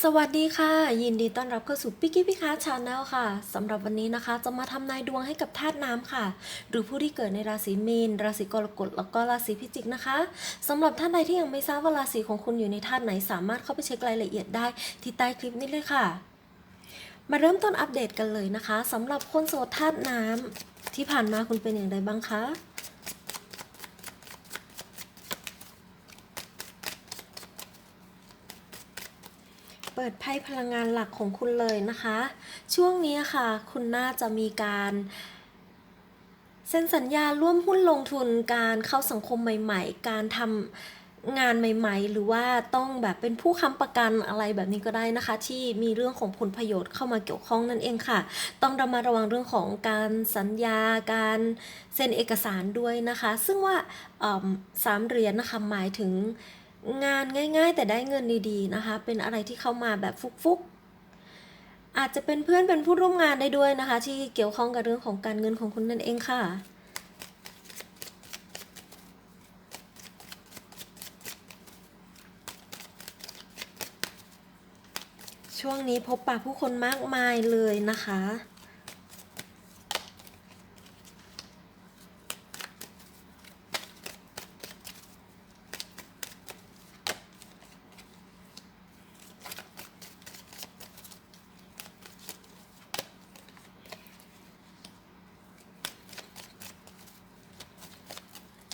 สวัสดีค่ะ ยินดีต้อนรับเข้าสู่ปิกกี้พิคาชาแนลค่ะสำหรับวันนี้นะคะ จะมาทำนายดวงให้กับธาตุน้ำค่ะ หรือผู้ที่เกิดในราศีมีน ราศีกรกฎแล้วก็ราศีพิจิกนะคะสำหรับท่านใดที่ยังไม่ทราบว่าราศีของคุณอยู่ในธาตุไหน สามารถเข้าไปเช็ครายละเอียดได้ที่ใต้คลิปนี้เลยค่ะ มาเริ่มต้นอัปเดตกันเลยนะคะสำหรับคนโสดธาตุน้ำที่ผ่านมาคุณเป็นอย่างไรบ้างคะ เปิดไพ่พลังงานหลักของคุณเลยนะคะ ช่วงนี้ค่ะ คุณน่าจะมีการเซ็นสัญญาร่วมหุ้นลงทุนการเข้าสังคมใหม่ ๆ การทำงานใหม่ ๆ หรือว่าต้องแบบเป็นผู้ค้ำประกันอะไรแบบนี้ก็ได้นะคะ ที่มีเรื่องของผลประโยชน์เข้ามาเกี่ยวข้องนั่นเองค่ะ ต้องระมัดระวังเรื่องของการสัญญาการเซ็นเอกสารด้วยนะคะ ซึ่งว่าสามเหรียญนะคะหมายถึง งานง่าย ๆ แต่ได้เงินดีๆนะคะ เป็นอะไรที่เข้ามาแบบฟุกๆ อาจจะเป็นเพื่อนเป็นผู้ร่วมงานได้ด้วยนะคะ ที่เกี่ยวข้องกับเรื่องของการเงินของคุณนั่นเองค่ะ ช่วงนี้พบปะผู้คนมากมายเลยนะคะ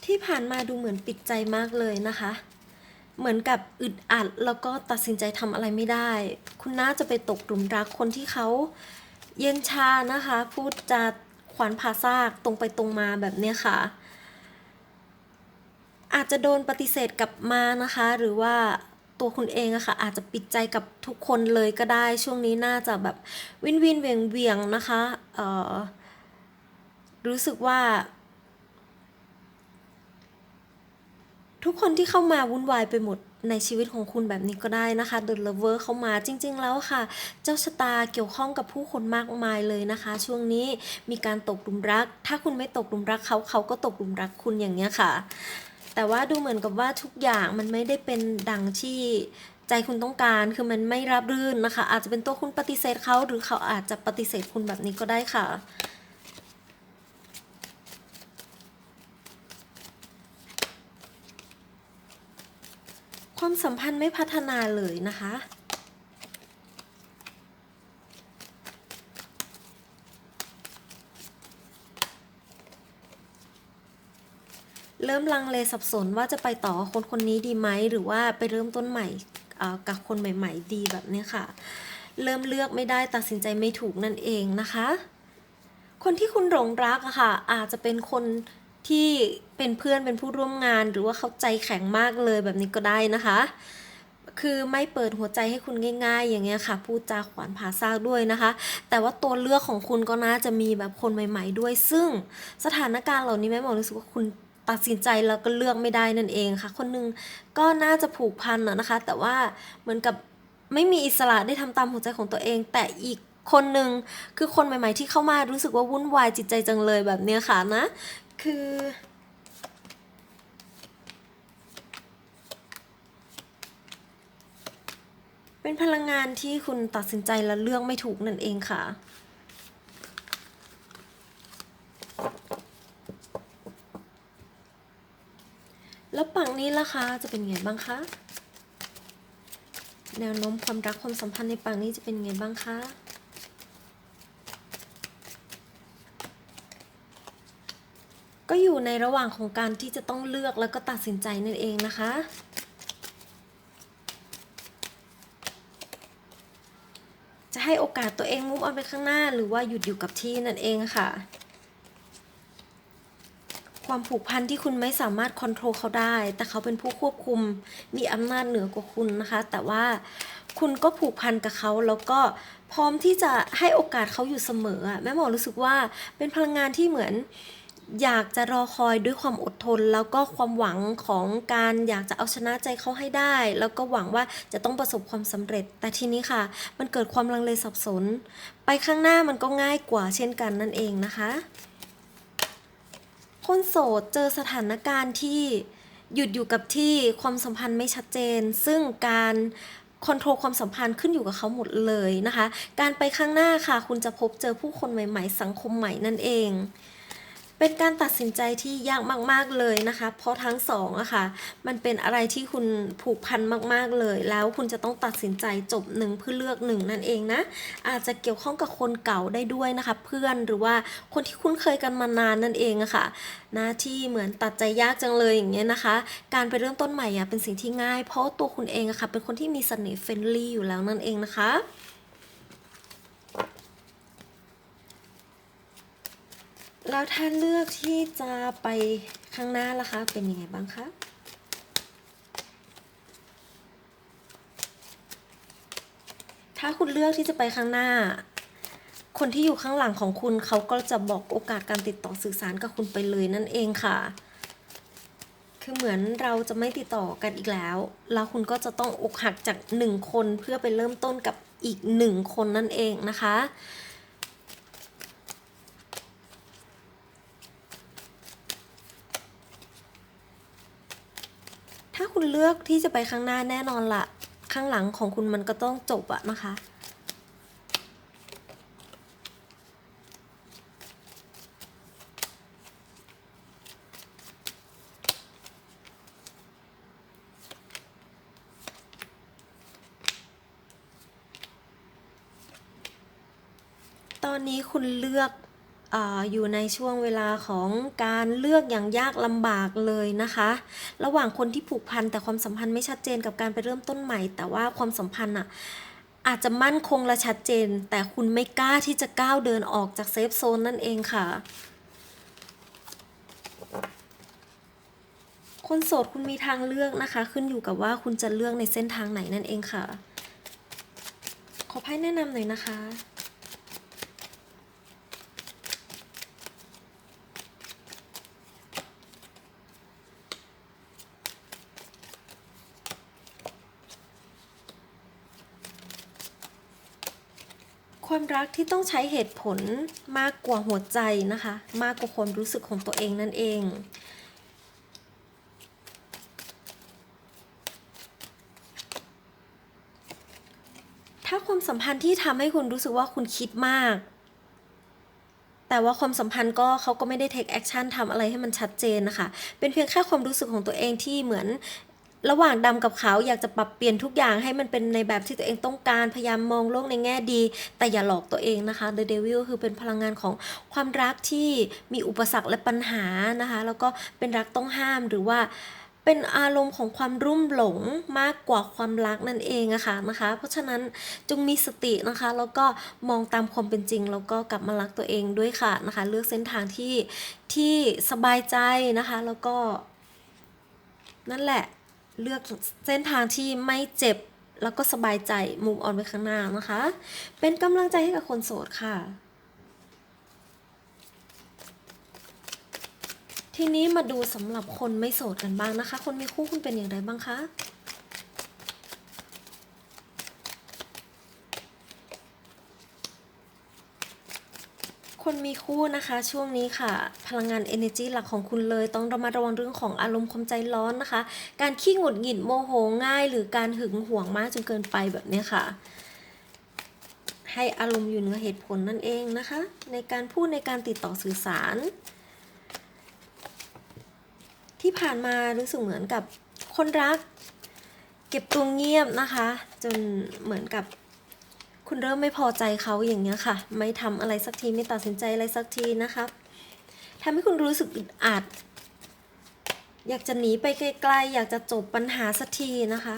ที่ผ่านมาดูเหมือนปิดใจมากเลยนะคะ เหมือนกับอึดอัดแล้วก็ตัดสินใจทำอะไรไม่ได้ คุณน่าจะไปตกหลุมรักคนที่เขาเย็นชานะคะ พูดจาขวานผ่าซากตรงไปตรงมาแบบเนี้ยค่ะ อาจจะโดนปฏิเสธกลับมานะคะ หรือว่าตัวคุณเองอะค่ะอาจจะปิดใจกับทุกคนเลยก็ได้ช่วงนี้น่าจะแบบวินวินเวียงเวียงนะคะ เออรู้สึกว่า ทุกคนที่เข้ามาวุ่นวายไปหมดในชีวิตของคุณแบบนี้ก็ได้นะคะเด The Lover เข้ามาจริง ๆ แล้วค่ะ เจ้าชะตาเกี่ยวข้องกับผู้คนมากมายเลยนะคะ ช่วงนี้มีการตกหลุมรัก ถ้าคุณไม่ตกหลุมรักเขาเขาก็ตกหลุมรักคุณอย่างเงี้ยค่ะ แต่ว่าดูเหมือนกับว่าทุกอย่างมันไม่ได้เป็นดังที่ใจคุณต้องการคือมันไม่รับรื่นนะคะ อาจจะเป็นตัวคุณปฏิเสธเขาหรือเขาอาจจะปฏิเสธคุณแบบนี้ก็ได้ค่ะ ความสัมพันธ์ไม่พัฒนาเลยนะคะ เริ่มลังเลสับสนว่าจะไปต่อคนคนนี้ดีไหมหรือว่าไปเริ่มต้นใหม่กับคนใหม่ ๆ ดีแบบนี้ค่ะ เริ่มเลือกไม่ได้ตัดสินใจไม่ถูกนั่นเองนะคะ คนที่คุณหลงรักอะค่ะ อาจจะเป็นคน ที่เป็นเพื่อนเป็นผู้ร่วมงานหรือว่าเขาใจแข็งมากเลยแบบนี้ก็ได้นะคะ คือไม่เปิดหัวใจให้คุณง่าย ๆ อย่างเงี้ยค่ะ พูดจาขวานผ่าซากด้วยนะคะ แต่ว่าตัวเลือกของคุณก็น่าจะมีแบบคนใหม่ ๆ ด้วย ซึ่งสถานการณ์เหล่านี้แม่หมอรู้สึกว่าคุณตัดสินใจแล้วก็เลือกไม่ได้นั่นเองค่ะ คนหนึงก็น่าจะผูกพันอะนะคะ แต่ว่าเหมือนกับไม่มีอิสระได้ทำตามหัวใจของตัวเอง แต่อีกคนหนึ่งคือคนใหม่ ๆ ที่เข้ามารู้สึกว่าวุ่นวายจิตใจจังเลยแบบเนี้ยค่ะนะ คือ เป็นพลังงานที่คุณตัดสินใจและเลือกไม่ถูกนั่นเองค่ะแล้วปังนี้ล่ะคะจะเป็นไงบ้างคะแนวโน้มความรักความสัมพันธ์ในปังนี้จะเป็นไงบ้างคะ ก็อยู่ในระหว่างของการที่จะต้องเลือกแล้วก็ตัดสินใจนั่นเองนะคะ จะให้โอกาสตัวเองมุ่งออนไปข้างหน้าหรือว่าหยุดอยู่กับที่นั่นเองค่ะ ความผูกพันที่คุณไม่สามารถควบคุมเขาได้ แต่เขาเป็นผู้ควบคุมมีอำนาจเหนือกว่าคุณนะคะ แต่ว่าคุณก็ผูกพันกับเขาแล้วก็พร้อมที่จะให้โอกาสเขาอยู่เสมอแม่หมอรู้สึกว่าเป็นพลังงานที่เหมือน อยากจะรอคอยด้วยความอดทน แล้วก็ความหวังของการอยากจะเอาชนะใจเขาให้ได้ แล้วก็หวังว่าจะต้องประสบความสำเร็จ แต่ทีนี้ค่ะ มันเกิดความลังเลสับสน ไปข้างหน้ามันก็ง่ายกว่าเช่นกันนั่นเองนะคะ คนโสดเจอสถานการณ์ที่หยุดอยู่กับที่ความสัมพันธ์ไม่ชัดเจน ซึ่งการคอนโทรลความสัมพันธ์ขึ้นอยู่กับเขาหมดเลยนะคะ การไปข้างหน้าค่ะ คุณจะพบเจอผู้คนใหม่ ๆ สังคมใหม่นั่นเอง เป็นการตัดสินใจที่ยากมาก ๆเลยนะคะ เพราะทั้งสองอะค่ะ มันเป็นอะไรที่คุณผูกพันมากๆเลย แล้วคุณจะต้องตัดสินใจจบหนึ่งเพื่อเลือกหนึ่งนั่นเองนะ อาจจะเกี่ยวข้องกับคนเก่าได้ด้วยนะคะ เพื่อนหรือว่าคนที่คุ้นเคยกันมานานนั่นเองอะค่ะนะที่เหมือนตัดใจยากจังเลยอย่างเงี้ยนะคะ การไปเริ่มต้นใหม่อะเป็นสิ่งที่ง่าย เพราะตัวคุณเองอะค่ะเป็นคนที่มีเสน่ห์เฟรนลี่อยู่แล้วนั่นเองนะคะ แล้วถ้าเลือกที่จะไปข้างหน้าล่ะคะ เป็นยังไงบ้างคะถ้าคุณเลือกที่จะไปข้างหน้า คนที่อยู่ข้างหลังของคุณเขาก็จะบอกโอกาสการติดต่อสื่อสารกับคุณไปเลยนั่นเองค่ะ คือเหมือนเราจะไม่ติดต่อกันอีกแล้ว แล้วคุณก็จะต้องอกหักจากหนึ่งคนเพื่อไปเริ่มต้นกับอีกหนึ่งคนนั่นเองนะคะ ถ้าคุณเลือกที่จะไปข้างหน้าแน่นอนละข้างหลังของคุณมันก็ต้องจบอะนะคะ ตอนนี้คุณเลือก อยู่ในช่วงเวลาของการเลือกอย่างยากลำบากเลยนะคะ ระหว่างคนที่ผูกพันแต่ความสัมพันธ์ไม่ชัดเจนกับการไปเริ่มต้นใหม่ แต่ว่าความสัมพันธ์อะอาจจะมั่นคงและชัดเจน แต่คุณไม่กล้าที่จะก้าวเดินออกจากเซฟโซนนั่นเองค่ะ คนโสดคุณมีทางเลือกนะคะ ขึ้นอยู่กับว่าคุณจะเลือกในเส้นทางไหนนั่นเองค่ะ ขอไพ่แนะนำหน่อยนะคะ ความรักที่ต้องใช้เหตุผลมากกว่าหัวใจนะคะ มากกว่าความรู้สึกของตัวเองนั่นเอง ถ้าความสัมพันธ์ที่ทำให้คุณรู้สึกว่าคุณคิดมาก แต่ว่าความสัมพันธ์ก็เขาก็ไม่ได้ take action ทำอะไรให้มันชัดเจนนะคะ เป็นเพียงแค่ความรู้สึกของตัวเองที่เหมือน ระหว่างดำกับขาวอยากจะปรับเปลี่ยนทุกอย่างให้มันเป็นในแบบที่ตัวเองต้องการพยายามมองโลกในแง่ดี แต่อย่าหลอกตัวเองนะคะ The Devil คือเป็นพลังงานของความรักที่มีอุปสรรคและปัญหานะคะ แล้วก็เป็นรักต้องห้ามหรือว่าเป็นอารมณ์ของความรุ่มหลงมากกว่าความรักนั่นเองอะค่ะนะคะ เพราะฉะนั้นจงมีสตินะคะ แล้วก็มองตามความเป็นจริง แล้วก็กลับมารักตัวเองด้วยค่ะนะคะ เลือกเส้นทางที่ที่สบายใจนะคะ แล้วก็นั่นแหละ เลือกเส้นทางที่ไม่เจ็บแล้วก็สบายใจมุมออนไปข้างหน้านะคะ เป็นกำลังใจให้กับคนโสดค่ะ ทีนี้มาดูสำหรับคนไม่โสดกันบ้างนะคะ คนมีคู่คุณเป็นอย่างไรบ้างคะ คนมีคู่นะคะ ช่วงนี้ค่ะ พลังงาน energy หลักของคุณเลย ต้องระมัดระวังเรื่องของอารมณ์ความใจร้อนนะคะ การขี้หงุดหงิดโมโหง่าย หรือการหึงหวงมากจนเกินไปแบบนี้ค่ะ ให้อารมณ์อยู่เหนือเหตุผลนั่นเองนะคะ ในการพูดในการติดต่อสื่อสาร ที่ผ่านมารู้สึกเหมือนกับคนรัก เก็บตัวเงียบนะคะ จนเหมือนกับ คุณเริ่มไม่พอใจเขาอย่างเงี้ยค่ะ ไม่ทำอะไรสักทีไม่ตัดสินใจอะไรสักทีนะคะทำให้คุณรู้สึกอึดอัด อยากจะหนีไปไกลๆอยากจะจบปัญหาสักทีนะคะ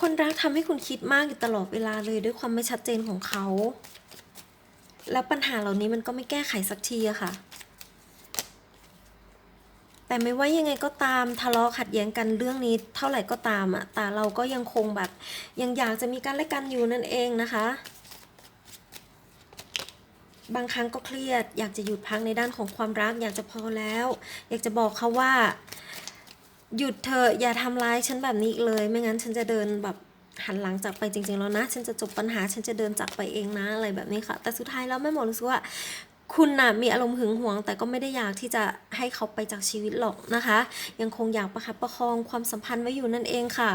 คนรักทำให้คุณคิดมากอยู่ตลอดเวลาเลยด้วยความไม่ชัดเจนของเขา แล้วปัญหาเหล่านี้มันก็ไม่แก้ไขสักทีอะค่ะ แต่ไม่ว่ายังไงก็ตามทะเลาะขัดแย้งกันเรื่องนี้เท่าไหร่ก็ตามอะแต่เราก็ยังคงแบบยังอยากจะมีการและกันอยู่นั่นเองนะคะ บางครั้งก็เครียด อยากจะหยุดพักในด้านของความรัก อยากจะพอแล้ว อยากจะบอกเขาว่า หยุดเถออย่าทำร้ายฉันแบบนี้อีกเลย ไม่งั้นฉันจะเดินแบบหันหลังจากไปจริงๆแล้วนะ ฉันจะจบปัญหาฉันจะเดินจากไปเองนะอะไรแบบนี้ค่ะ แต่สุดท้ายแล้วแม่หมอรู้สึกว่า คุณน่ะมีอารมณ์หึงหวง แต่ก็ไม่ได้อยากที่จะให้เขาไปจากชีวิตหรอกนะคะ ยังคงอยากประคับประคองความสัมพันธ์ไว้อยู่นั่นเองค่ะ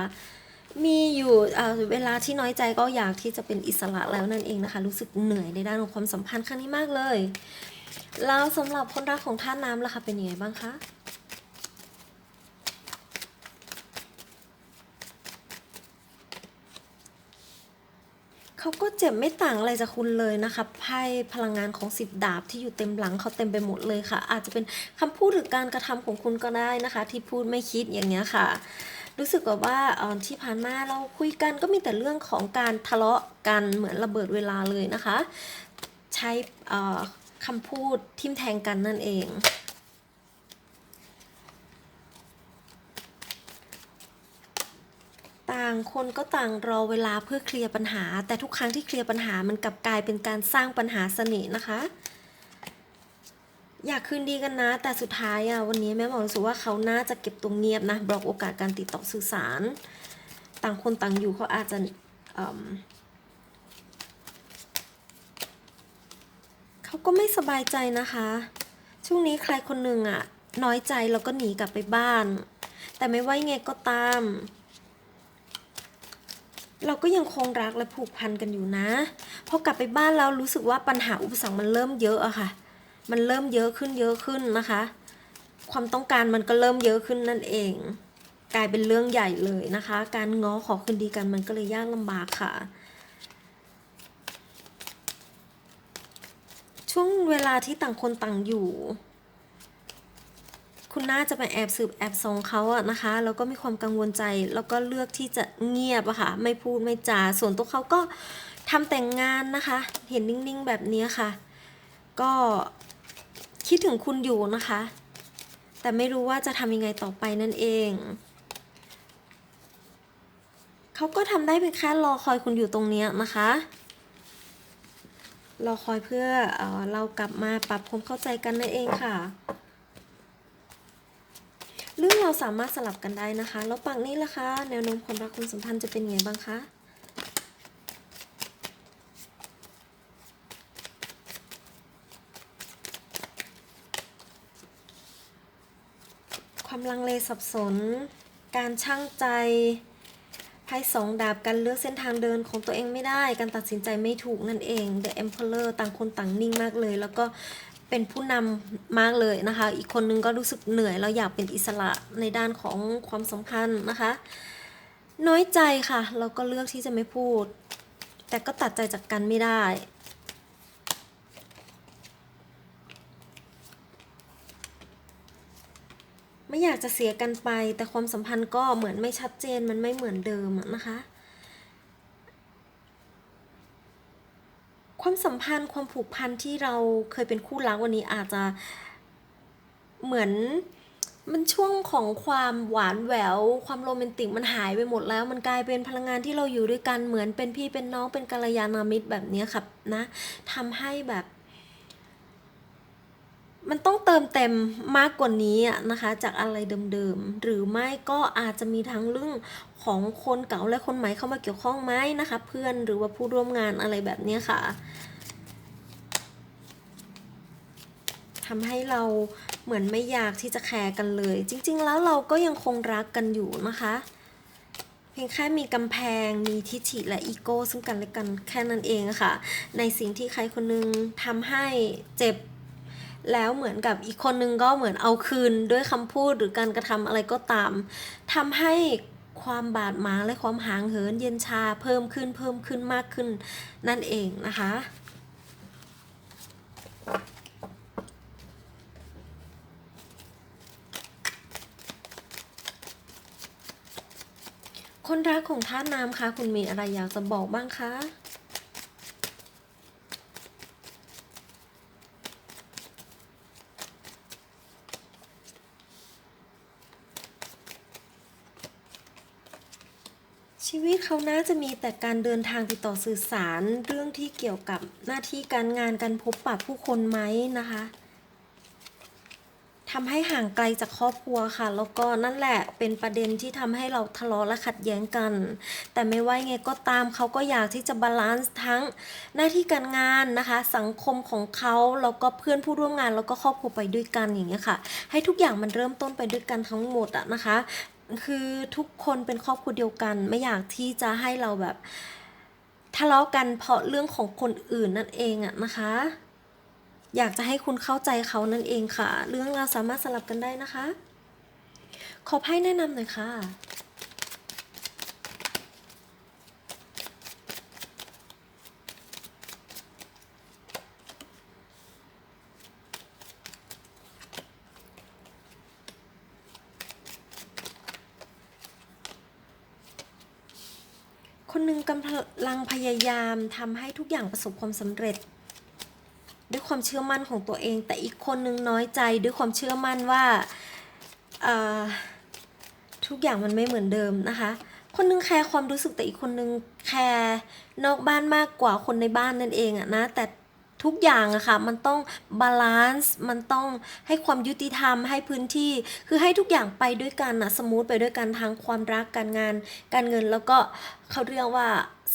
มีอยู่เอ่อเวลาที่น้อยใจก็อยากที่จะเป็นอิสระแล้วนั่นเองนะคะ รู้สึกเหนื่อยในด้านของความสัมพันธ์ครั้งนี้มากเลย แล้วสำหรับคนรักของท่านน้ำล่ะคะเป็นยังไงบ้างคะ เขาก็เจ็บไม่ต่างอะไรจากคุณเลยนะคะไพ่พลังงานของสิบดาบที่อยู่เต็มหลังเขาเต็มไปหมดเลยค่ะ อาจจะเป็นคำพูดหรือการกระทำของคุณก็ได้นะคะ ที่พูดไม่คิดอย่างเงี้ยค่ะ รู้สึกแบบว่าที่ผ่านมาเราคุยกันก็มีแต่เรื่องของการทะเลาะกันเหมือนระเบิดเวลาเลยนะคะ ใช้คำพูดทิมแทงกันนั่นเอง ต่างคนก็ต่างรอเวลาเพื่อเคลียร์ปัญหา แต่ทุกครั้งที่เคลียร์ปัญหามันกลับกลายเป็นการสร้างปัญหาเสน่ห์นะคะ อยากคืนดีกันนะ แต่สุดท้ายอะวันนี้แม่หมอรู้สึกว่าเขาน่าจะเก็บตัวเงียบนะบล็อกโอกาสการติดต่อสื่อสาร ต่างคนต่างอยู่เขาอาจจะเเขาก็ไม่สบายใจนะคะ ช่วงนี้ใครคนหนึ่งอะน้อยใจแล้วก็หนีกลับไปบ้าน แต่ไม่ว่ายไงก็ตาม เราก็ยังคงรักและผูกพันกันอยู่นะพอกลับไปบ้านแล้วรู้สึกว่าปัญหาอุปสรรคมันเริ่มเยอะอะค่ะ มันเริ่มเยอะขึ้นเยอะขึ้นนะคะ ความต้องการมันก็เริ่มเยอะขึ้นนั่นเอง กลายเป็นเรื่องใหญ่เลยนะคะ การง้อขอคืนดีกันมันก็เลยยากลำบากค่ะ ช่วงเวลาที่ต่างคนต่างอยู่ คุณน่าจะไปแอบสืบแอบซองเขาอะนะคะ แล้วก็มีความกังวลใจ แล้วก็เลือกที่จะเงียบอะค่ะ ไม่พูดไม่จา ส่วนตัวเขาก็ทำแต่งงานนะคะ เห็นนิ่งๆแบบนี้ค่ะ ก็คิดถึงคุณอยู่นะคะ แต่ไม่รู้ว่าจะทำยังไงต่อไปนั่นเอง เขาก็ทำได้เพียงแค่รอคอยคุณอยู่ตรงนี้นะคะรอคอยเพื่อเออเรากลับมาปรับความเข้าใจกันนั่นเองค่ะ เรื่องเราสามารถสลับกันได้นะคะ แล้วปังนี้ล่ะคะแนวโน้มความรักความสัมพันธ์จะเป็นยังไงบ้างคะความลังเลสับสน การช่างใจไพ่สองดาบการเลือกเส้นทางเดินของตัวเองไม่ได้ การตัดสินใจไม่ถูกนั่นเอง The Emperor ต่างคนต่างนิ่งมากเลย แล้วก็ เป็นผู้นำมากเลยนะคะ อีกคนนึงก็รู้สึกเหนื่อยแล้วอยากเป็นอิสระในด้านของความสัมพันธ์นะคะ น้อยใจค่ะ เราก็เลือกที่จะไม่พูด แต่ก็ตัดใจจากกันไม่ได้ไม่อยากจะเสียกันไป แต่ความสัมพันธ์ก็เหมือนไม่ชัดเจนมันไม่เหมือนเดิมนะคะ ความสัมพันธ์ความผูกพันที่เราเคยเป็นคู่รักวันนี้อาจจะเหมือนมันช่วงของความหวานแหวว ความโรแมนติกมันหายไปหมดแล้ว มันกลายเป็นพลังงานที่เราอยู่ด้วยกันเหมือนเป็นพี่เป็นน้องเป็นกัลยาณมิตรแบบนี้ครับนะทำให้แบบ มันต้องเติมเต็มมากกว่านี้นะคะ จากอะไรเดิมๆ หรือไม่ก็อาจจะมีทั้งเรื่องของคนเก่าและคนใหม่เข้ามาเกี่ยวข้องไหมนะคะ เพื่อนหรือว่าผู้ร่วมงานอะไรแบบนี้ค่ะทำให้เราเหมือนไม่อยากที่จะแคร์กันเลย จริง ๆ แล้วเราก็ยังคงรักกันอยู่นะคะ เพียงแค่มีกำแพงมีทิฐิและอีโก้ซึ่งกันและกันแค่นั้นเองค่ะ ในสิ่งที่ใครคนนึงทำให้เจ็บ แล้วเหมือนกับอีกคนนึงก็เหมือนเอาคืนด้วยคำพูดหรือการกระทำอะไรก็ตามทำให้ความบาดหมางและความหางเหินเย็นชาเพิ่มขึ้นเพิ่มขึ้นมากขึ้นนั่นเองนะคะคนรักของท่าตุน้ำคะ คุณมีอะไรอยากจะบอกบ้างคะ ชีวิตเขาน่าจะมีแต่การเดินทางติดต่อสื่อสารเรื่องที่เกี่ยวกับหน้าที่การงานการพบปะผู้คนไหมนะคะทำให้ห่างไกลจากครอบครัวค่ะ แล้วก็นั่นแหละเป็นประเด็นที่ทำให้เราทะเลาะและขัดแย้งกัน แต่ไม่ว่าไงก็ตามเขาก็อยากที่จะบาลานซ์ทั้งหน้าที่การงานนะคะ สังคมของเขาแล้วก็เพื่อนผู้ร่วมงานแล้วก็ครอบครัวไปด้วยกันอย่างเงี้ยค่ะ ให้ทุกอย่างมันเริ่มต้นไปด้วยกันทั้งหมดอะนะคะ คือทุกคนเป็นครอบครัวเดียวกัน ไม่อยากที่จะให้เราแบบทะเลาะกันเพราะเรื่องของคนอื่นนั่นเองอะนะคะ อยากจะให้คุณเข้าใจเขานั่นเองค่ะ เรื่องเราสามารถสลับกันได้นะคะ ขอไพ่แนะนำหน่อยค่ะ หนึ่งกำลังพยายามทำให้ทุกอย่างประสบความสำเร็จ ด้วยความเชื่อมั่นของตัวเอง แต่อีกคนนึงน้อยใจด้วยความเชื่อมั่นว่าทุกอย่างมันไม่เหมือนเดิมนะคะ คนนึงแคร์ความรู้สึกแต่อีกคนนึงแคร์นอกบ้านมากกว่าคนในบ้านนั่นเองอะนะแต่ ทุกอย่างอะค่ะมันต้องบาลานซ์มันต้องให้ความยุติธรรมให้พื้นที่ คือให้ทุกอย่างไปด้วยกันนะสมูทไปด้วยกันทางความรักการงาน การเงินแล้วก็เขาเรียกว่า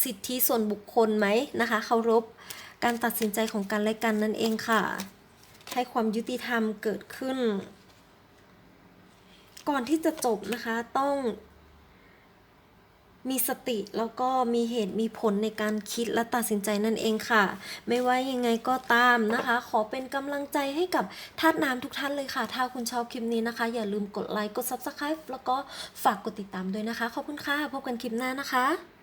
สิทธิส่วนบุคคลไหมนะคะเคารพการตัดสินใจของกันและกันนั่นเองค่ะ ให้ความยุติธรรมเกิดขึ้น ก่อนที่จะจบนะคะต้อง มีสติแล้วก็มีเหตุมีผลในการคิดและตัดสินใจนั่นเองค่ะ ไม่ว่ายังไงก็ตามนะคะ ขอเป็นกำลังใจให้กับท่านน้ำทุกท่านเลยค่ะ ถ้าคุณชอบคลิปนี้นะคะ อย่าลืมกดไลค์กด Subscribe แล้วก็ฝากกดติดตามด้วยนะคะ ขอบคุณค่ะ พบกันคลิปหน้านะคะ